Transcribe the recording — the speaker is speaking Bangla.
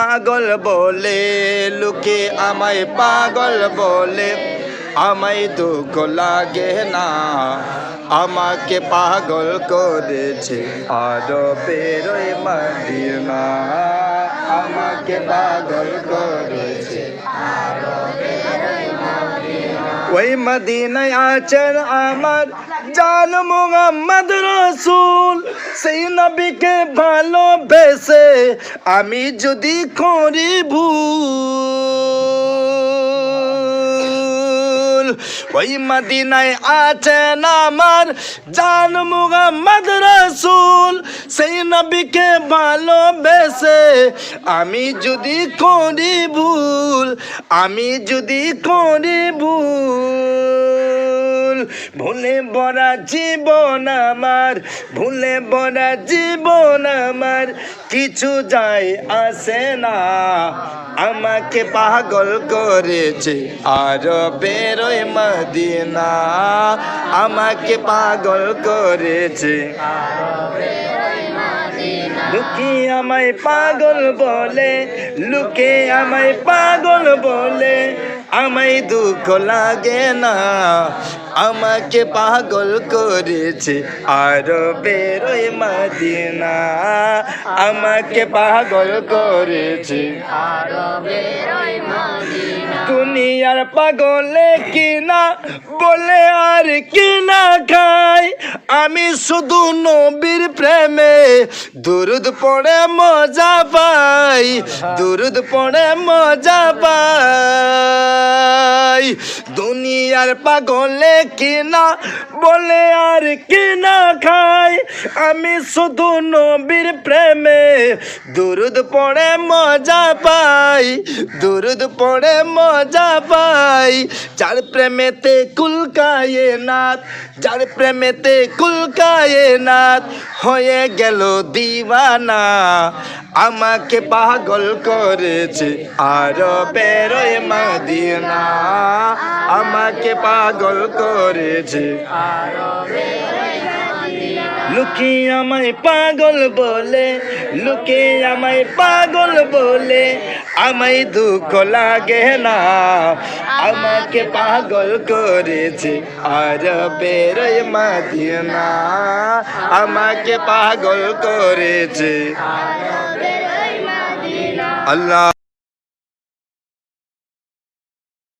পাগল বলে, লোকে আমায় পাগল বলে। আমায় দুঃখ লাগে না, আমাকে পাগল করেছে আরও বেরোয় মদিনা। আমাকে পাগল করেছে ওই মদিনায় আছেন আমার জান মোহাম্মদ রসুল। সেই নবীকে ভালোবেসে আমি যদি করি ভুল, ওই মদিনায় আছেন আমার জান মোহাম্মদ রসুল। সেই নবীকে ভালোবেসে আমি যদি করি ভুল আমি যদি করি ভুল, ভুলে বড়া জীবন আমার, ভুলে বড়া জীবন আমার, কিছু যায় আসে না। আমাকে পাগল করেছে আর বেরোয় মদিনা। আমাকে পাগল করেছে লুকি আমায় পাগল বলে লুকে আমায় পাগল বলে, আমায় দুঃখ লাগে না। আমাকে পাগল করেছে আর বেরোয় মদিনা। আমাকে পাগল করেছে দুনিয়ার পাগলে কিনা, বলে আর কিনা খাই। আমি শুধু নবীর প্রেমে দুরুদ পড়ে মজা পাই, দুরুদ পড়ে মজা পাই। দুনিয়ার পাগলে কিনা বলে আর কিনা খাই। আমি শুধু নবীর প্রেমে দুরুদ পড়ে, মজা পাই। দুরুদ পড়ে, মজা পাই। যার প্রেমেতে কুলকায়ে নাথ যার প্রেমেতে কুলকায়ে নাথ হয়ে গেল দিওয়ানা। আমাকে পাগল করেছে আর বেরোয় মদিনা। আমাকে পাগল করেছে লুকি আমায় পাগল বলে লুকে আমায় পাগল বলে, আমায় দুঃখ লাগে না। আমাকে পাগল করেছে আর বেরোয় মদিনা। আমাকে পাগল করেছে। আল্লাহ